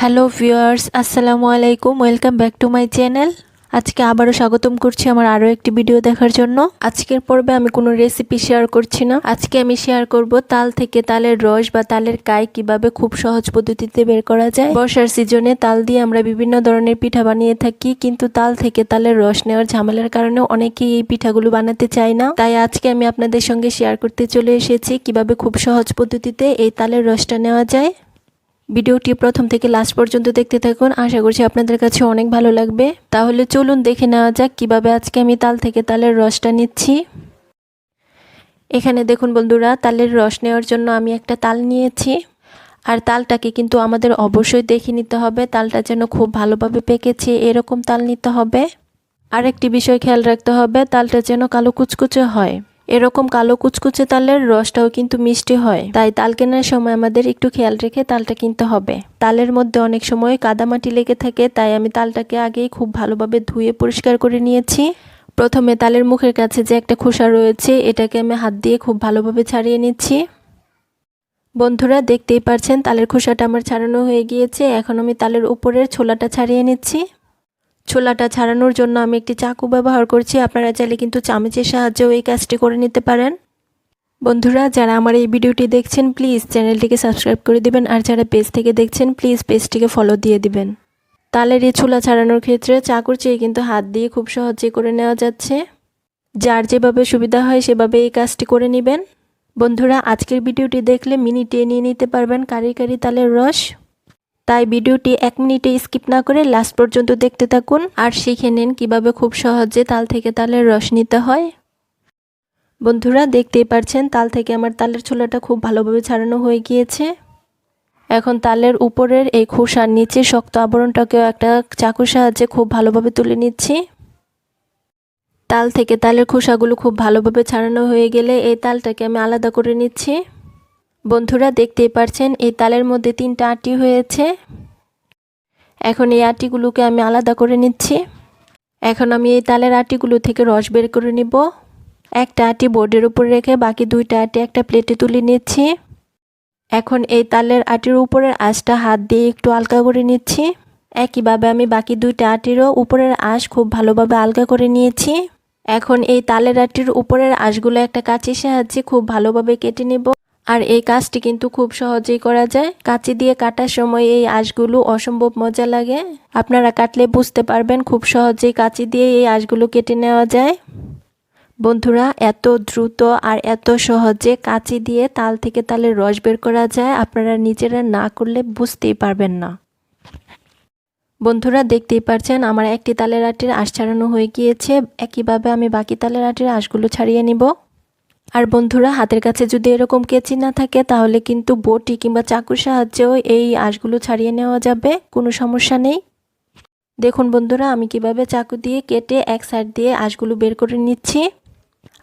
Hello viewers আসসালামু আলাইকুম welcome back to my channel আজকে আবারও স্বাগতম করছি আমার আরও একটি ভিডিও দেখার জন্য। আজকের পর্বে আমি কোনো রেসিপি শেয়ার করছি না। আজকে আমি শেয়ার করব তাল থেকে তালের রস বা তালের কাই কীভাবে খুব সহজ পদ্ধতিতে বের করা যায়। বর্ষার সিজনে তাল দিয়ে আমরা বিভিন্ন ধরনের পিঠা বানিয়ে থাকি কিন্তু তাল থেকে তালের রস নেওয়ার ঝামেলার কারণে অনেকেই এই পিঠাগুলো বানাতে চায় না। তাই আজকে আমি আপনাদের সঙ্গে শেয়ার করতে চলে এসেছি কীভাবে খুব সহজ পদ্ধতিতে এই তালের রসটা নেওয়া যায়। ভিডিওটি প্রথম থেকে লাস্ট পর্যন্ত দেখতে থাকুন। আশা করছি আপনাদের কাছে অনেক ভালো লাগবে। তাহলে চলুন দেখে নেওয়া যাক কীভাবে আজকে আমি তাল থেকে তালের রসটা নিচ্ছি। এখানে দেখুন বন্ধুরা, তালের রস নেওয়ার জন্য আমি একটা তাল নিয়েছি। আর তালটাকে কিন্তু আমাদের অবশ্যই দেখে নিতে হবে। তালটা যেন খুব ভালোভাবে পেকেছে, এরকম তাল নিতে হবে। আর একটি বিষয় খেয়াল রাখতে হবে, তালটা যেন কালো কুচকুচে হয়। এরকম কালো কুচকুচে তালের রসটাও কিন্তু মিষ্টি হয়। তাই তাল কেনার সময় আমাদের একটু খেয়াল রেখে তালটা কিনতে হবে। তালের মধ্যে অনেক সময় কাদামাটি লেগে থাকে, তাই আমি তালটাকে আগেই খুব ভালোভাবে ধুয়ে পরিষ্কার করে নিয়েছি। প্রথমে তালের মুখের কাছে যে একটা খোসা রয়েছে, এটাকে আমি হাত দিয়ে খুব ভালোভাবে ছাড়িয়ে নিচ্ছি। বন্ধুরা, দেখতেই পারছেন, তালের খোসাটা আমার ছাড়ানো হয়ে গিয়েছে। এখন আমি তালের উপরের ছোলাটা ছাড়িয়ে নিচ্ছি। ছোলাটা ছাড়ানোর জন্য আমি একটি চাকু ব্যবহার করছি। আপনারা চাইলে কিন্তু চামচের সাহায্যেও এই কাজটি করে নিতে পারেন। বন্ধুরা, যারা আমার এই ভিডিওটি দেখছেন, প্লিজ চ্যানেলটিকে সাবস্ক্রাইব করে দিবেন আর যারা পেজ থেকে দেখছেন, প্লিজ পেজটিকে ফলো দিয়ে দিবেন। তালের এই ছোলা ছাড়ানোর ক্ষেত্রে চাকুর চেয়ে কিন্তু হাত দিয়ে খুব সহজে করে নেওয়া যাচ্ছে। যার যেভাবে সুবিধা হয় সেভাবে এই কাজটি করে নেবেন। বন্ধুরা, আজকের ভিডিওটি দেখলে মিনিটে নিয়ে নিতে পারবেন কারি কারি তালের রস। তাই ভিডিওটি এক মিনিটে স্কিপ না করে লাস্ট পর্যন্ত দেখতে থাকুন আর শিখে নিন কীভাবে খুব সহজে তাল থেকে তালের রস নিতে হয়। বন্ধুরা, দেখতেই পারছেন, তাল থেকে আমার তালের ছোলাটা খুব ভালোভাবে ছাড়ানো হয়ে গিয়েছে। এখন তালের উপরের এই খোসার নিচে শক্ত আবরণটাকেও একটা চাকুর সাহায্যে খুব ভালোভাবে তুলে নিচ্ছি। তাল থেকে তালের খোসাগুলো খুব ভালোভাবে ছাড়ানো হয়ে গেলে এই তালটাকে আমি আলাদা করে নিচ্ছি। বন্ধুরা দেখতেই পারছেন, এই তালের মধ্যে তিনটা আটি হয়েছে। এখন এই আটিগুলোকে আমি আলাদা করে নিচ্ছি। এখন আমি এই তালের আটিগুলো থেকে রস বের করে নিব। একটা আটি বোর্ডের উপর রেখে বাকি দুইটা আটি একটা প্লেটে তুলে নিচ্ছি। এখন এই তালের আটির উপরের আঁশটা হাত দিয়ে একটু আলগা করে নিচ্ছি। একইভাবে আমি বাকি দুইটা আটিরও উপরের আঁশ খুব ভালোভাবে আলগা করে নিয়েছি। এখন এই তালের আটির উপরের আঁশগুলো একটা কাঁচির সাহায্যে খুব ভালোভাবে কেটে নেব। আর এই কাজটি কিন্তু খুব সহজেই করা যায়। কাঁচি দিয়ে কাটার সময় এই আঁশগুলো অসম্ভব মজা লাগে। আপনারা কাটলে বুঝতে পারবেন খুব সহজেই কাঁচি দিয়ে এই আঁশগুলো কেটে নেওয়া যায়। বন্ধুরা, এত দ্রুত আর এত সহজে কাঁচি দিয়ে তাল থেকে তালের রস বের করা যায়, আপনারা নিজেরা না করলে বুঝতেই পারবেন না। বন্ধুরা, দেখতেই পারছেন আমার একটি তালের আটির আঁশ ছাড়ানো হয়ে গিয়েছে। একইভাবে আমি বাকি তালের আটির আঁশগুলো ছাড়িয়ে নিব। আর বন্ধুরা, হাতের কাছে যদি এরকম কেচি না থাকে, তাহলে কিন্তু বটি কিংবা চাকুর সাহায্যেও এই আঁশগুলো ছাড়িয়ে নেওয়া যাবে। কোনো সমস্যা নেই। দেখুন বন্ধুরা, আমি কীভাবে চাকু দিয়ে কেটে এক সাইড দিয়ে আঁশগুলো বের করে নিচ্ছি।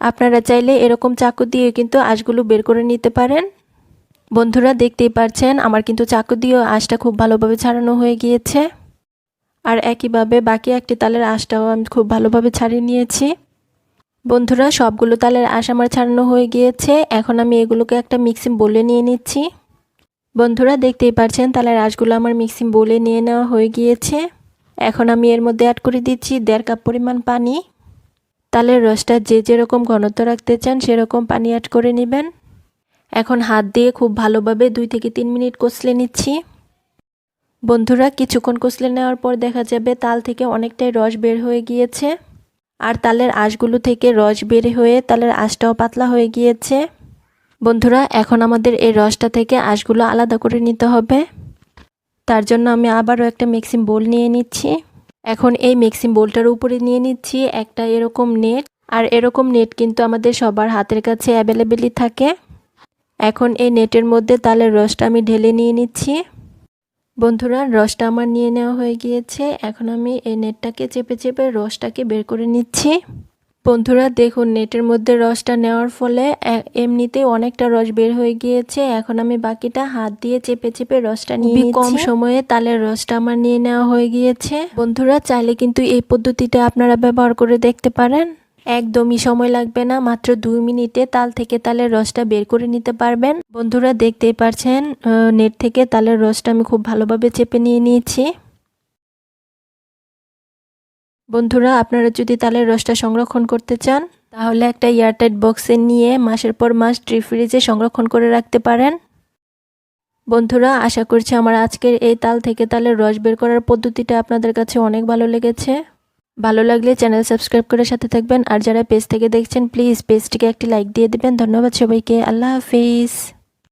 আপনারা চাইলে এরকম চাকু দিয়ে কিন্তু আঁশগুলো বের করে নিতে পারেন। বন্ধুরা, দেখতেই পারছেন, আমার কিন্তু চাকু দিয়েও আঁশটা খুব ভালোভাবে ছাড়ানো হয়ে গিয়েছে। আর একইভাবে বাকি একটি তালের আঁশটাও আমি খুব ভালোভাবে ছাড়িয়ে নিয়েছি। বন্ধুরা, সবগুলো তালের আঁশ আমার ছাড়ানো হয়ে গিয়েছে। এখন আমি এগুলোকে একটা মিক্সিং বলে নিয়ে নিচ্ছি। বন্ধুরা, দেখতেই পারছেন, তালের আঁশগুলো আমার মিক্সিং বলে নিয়ে নেওয়া হয়ে গিয়েছে। এখন আমি এর মধ্যে অ্যাড করে দিচ্ছি দেড় কাপ পরিমাণ পানি। তালের রসটা যে যেরকম ঘনত্ব রাখতে চান, সেরকম পানি অ্যাড করে নেবেন। এখন হাত দিয়ে খুব ভালোভাবে দুই থেকে তিন মিনিট কষলে নিচ্ছি। বন্ধুরা, কিছুক্ষণ কষলে নেওয়ার পর দেখা যাবে তাল থেকে অনেকটাই রস বের হয়ে গিয়েছে। আর তালের আঁশগুলো থেকে রস বের হয়ে তালের আঁশটাও পাতলা হয়ে গিয়েছে। বন্ধুরা, এখন আমাদের এই রসটা থেকে আঁশগুলো আলাদা করে নিতে হবে। তার জন্য আমি আবারও একটা মিক্সিং বোল নিয়ে নিচ্ছি। এখন এই মিক্সিং বোলটার উপরে নিয়ে নিচ্ছি একটা এরকম নেট। আর এরকম নেট কিন্তু আমাদের সবার হাতের কাছে অ্যাভেলেবেলই থাকে। এখন এই নেটের মধ্যে তালের রসটা আমি ঢেলে নিয়ে নিচ্ছি। বন্ধুরা রসটা আমার নিয়ে নেওয়া হয়ে গিয়েছে। এখন আমি এই নেটটাকে চেপে চেপে রসটাকে বের করে নিচ্ছি। বন্ধুরা দেখুন নেটের মধ্যে রসটা নেওয়ার ফলে এমনিতেই অনেকটা রস বের হয়ে গিয়েছে। এখন আমি বাকিটা হাত দিয়ে চেপে চেপে রসটা নিয়ে কম সময়ে তালের রসটা আমার নিয়ে নেওয়া হয়ে গিয়েছে। বন্ধুরা চাইলে কিন্তু এই পদ্ধতিটা আপনারা ব্যবহার করে দেখতে পারেন। একদমই সময় লাগবে না, মাত্র দুই মিনিটে তাল থেকে তালের রসটা বের করে নিতে পারবেন। বন্ধুরা, দেখতেই পারছেন নেট থেকে তালের রসটা আমি খুব ভালোভাবে চেপে নিয়ে নিয়েছি। বন্ধুরা, আপনারা যদি তালের রসটা সংরক্ষণ করতে চান, তাহলে একটা এয়ারটাইট বক্সে নিয়ে মাসের পর মাস ড্রি ফ্রিজে সংরক্ষণ করে রাখতে পারেন। বন্ধুরা, আশা করছি আমার আজকের এই তাল থেকে তালের রস বের করার পদ্ধতিটা আপনাদের কাছে অনেক ভালো লেগেছে। ভালো লাগলে চ্যানেল সাবস্ক্রাইব করে সাথে থাকবেন। আর যারা পেজ থেকে দেখছেন, প্লিজ পেজটিকে একটি লাইক দিয়ে দেবেন। ধন্যবাদ সবাইকে। আল্লাহ হাফিজ।